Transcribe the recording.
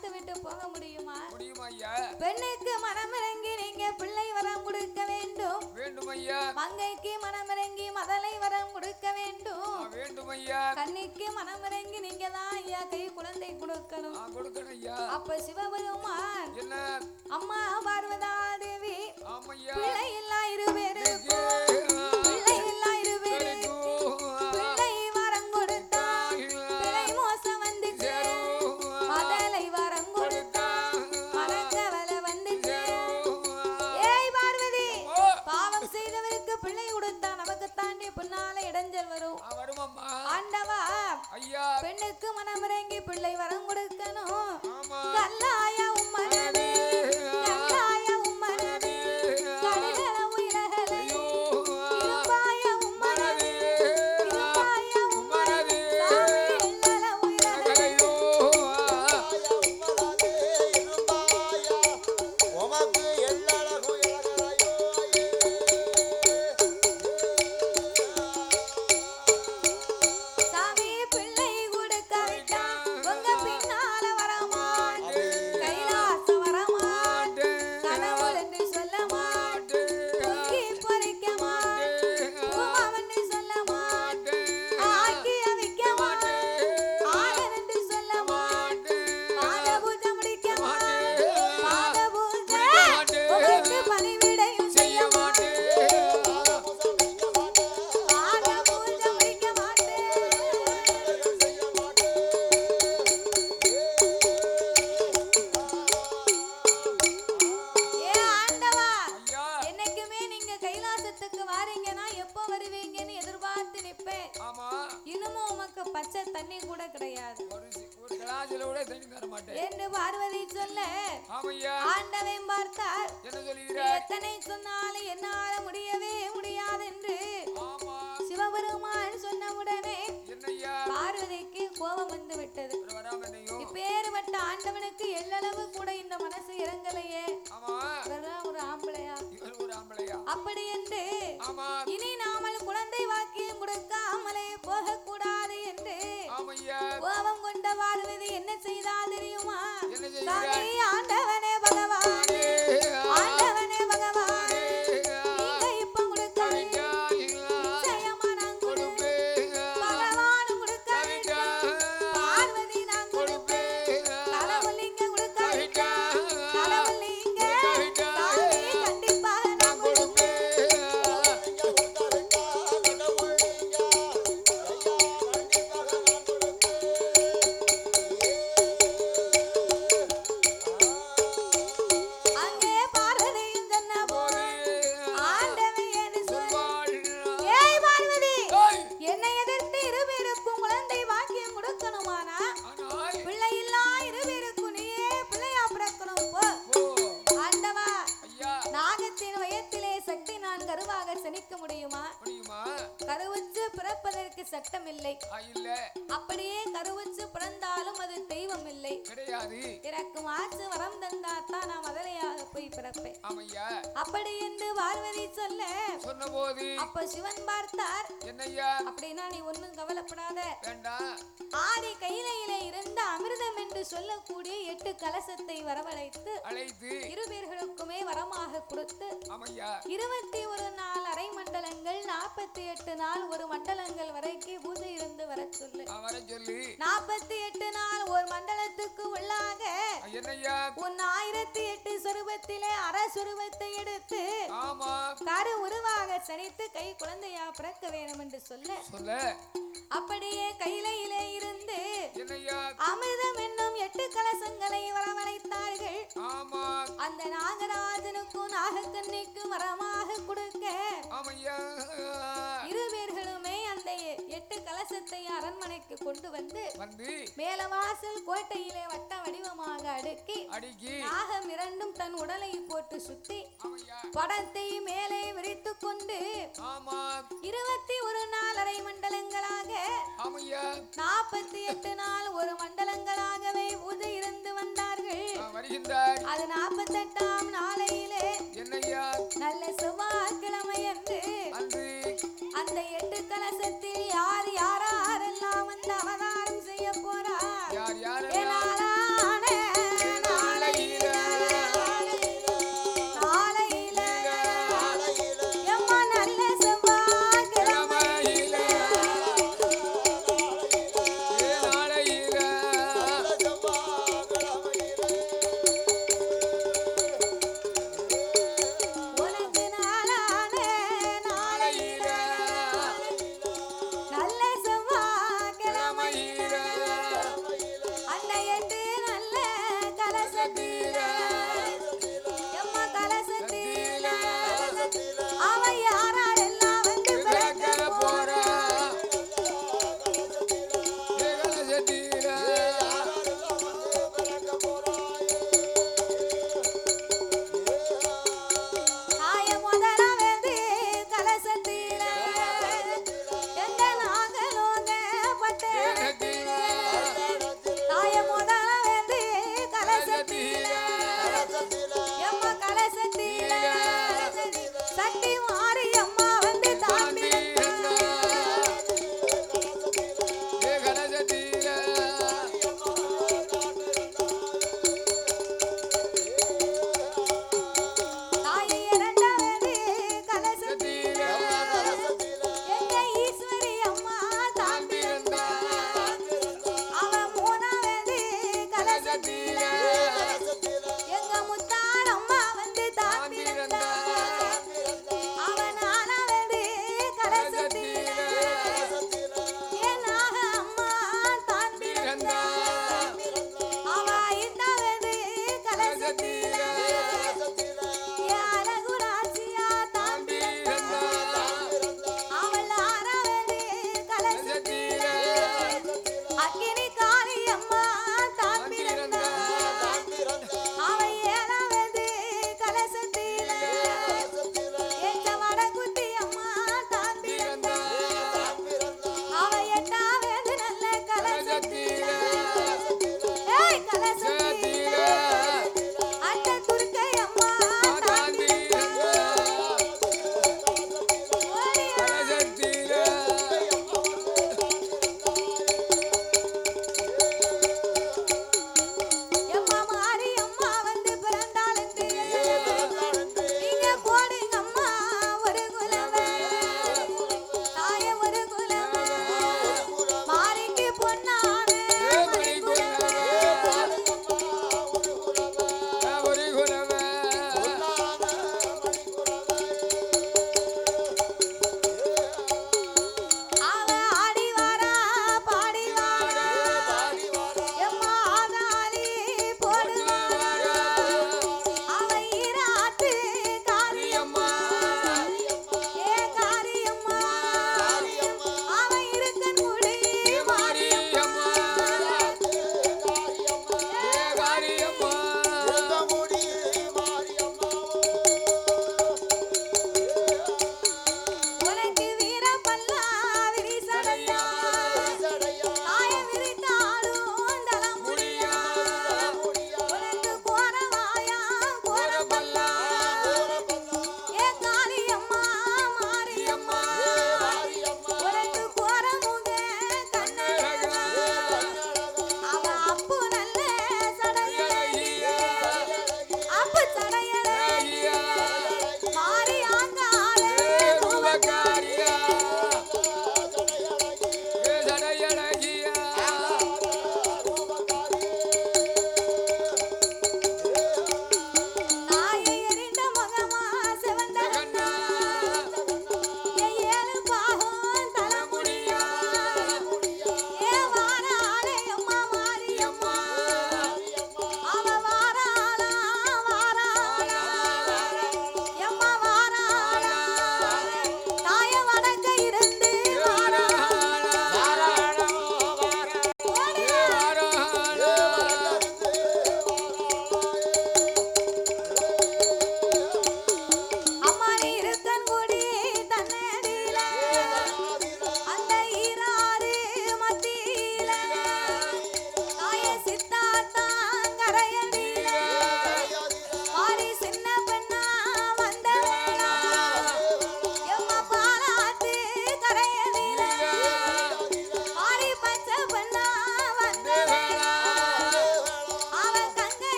பார்த்து விட்டு போக முடியுமா? பெண்ணுக்கு மனமிறங்கி நீங்க பிள்ளை வரம் கொடுக்க வேண்டும். வேண்டும் ஐயா. மங்கைக்கு மனமிறங்கி மதலை வரம் கொடுக்க வேண்டும். வேண்டும் ஐயா. கண்ணிக்கு மனமிறங்கி நீங்க தான் ஐயா கை குழந்தை கொடுக்கணும். அப்ப சிவபெருமான் என்ன? அம்மா பார்வதா தேவி பிள்ளை இல்லா இருவேறு வரும். ஆண்டவா ஐயா. பெண்ணுக்கு மனமிறங்கி பிள்ளை வரம் கொடுக்கணும். எதிர்பார்த்து நிப்பேன் ஆமா. இன்னமும் உமக்கு பச்சை தண்ணி கூட கிடையாது. ஒரு சி- ஒரு கிளாஸ்ல கூட தண்ணி தர மாட்டேன். என்று பார்வதி சொல்ல ஆமையா. ஆண்டவன் பார்த்தார். என்ன சொல்லுகிறார்? எத்தனை சொன்னாலும் என்னால முடியவே முடியாது என்று ஆமா. சிவபெருமான் சொன்ன உடனே பார்வதிக்கு கோபம் வந்து விட்டது. இப்பேறுபட்ட ஆண்டவனுக்கு எல்லளவு கூட இந்த மனசு இறங்கலையே. ஒரு ஆம்பளையா? அப்படி என்று இனி நாமல் குழந்தை வாக்கியம் கொடுக்காமலே போகக்கூடாது என்று ஆமையா? கோபம் கொண்ட பார்வதி என்ன செய்தா தெரியுமா? கிடையாது. எனக்கு மாற்று வரம் தந்தாத்தான் நான் மதுரையாக போய் பிறப்பேன். ஆமையா? அப்படி என்று பார்வதி சொல்ல சொன்னபோது அப்ப சிவன் பார்த்தார். என்னய்யா? அப்படின்னா நீ ஒண்ணும் கவலைப்படாத. வேண்டாம் ஆதி கையிலையிலே இருந்த அமிர்தம் என்று சொல்லக்கூடிய எட்டு கலசத்தை வரவழைத்து அழைத்து கொடுத்து இருபத்தி ஒரு நாள் அரை மண்டலங்கள் நாற்பத்தி எட்டு நாள் ஒரு மண்டலங்கள் வரைக்கும் பூஜை இருந்து வர சொல்லு. நாற்பத்தி எட்டு நாள் ஒரு மண்டலத்துக்கு உள்ளாக உன் ஆயிரத்தி எட்டு சொருபத்திலே அற சொருபத்தை எடுத்து கரு உருவாக சனித்து கை குழந்தையா பிறக்க வேணும் என்று சொல்ல. சொல்ல. அப்படியே கையிலையிலே இருந்து அமிர்தம் என்னும் எட்டு கலசங்களை வரவழைத்தார்கள். அந்த நாகராஜனுக்கும் நாகக்கண்ணிக்கும் வரமாக கொடுக்க இரு பேர்களுமே அந்த எட்டு கலசத்தை அரண்மனைக்கு கொண்டு வந்து வந்து மேலவாசல் கோட்டையிலே வட்ட வடிவமாக அடுக்கி அடிக்கி நாகம் இரண்டும் தன் உடலை போட்டு சுத்தி படத்தை மேலே விரித்து கொண்டு இருபத்தி ஒரு நாள் அரை மண்டலங்களாக நாற்பத்தி எட்டு நாள் ஒரு மண்டலங்களாகவே பூஜை இருந்து வந்தார்கள். அது நாற்பத்தெட்டாம் நாளையிலே என்னய்யா நல்ல செவ்வாய்க்கிழமை அன்று அந்த எட்டு கலசத்தில் யார் யாரெல்லாம் வந்து அவதாரம்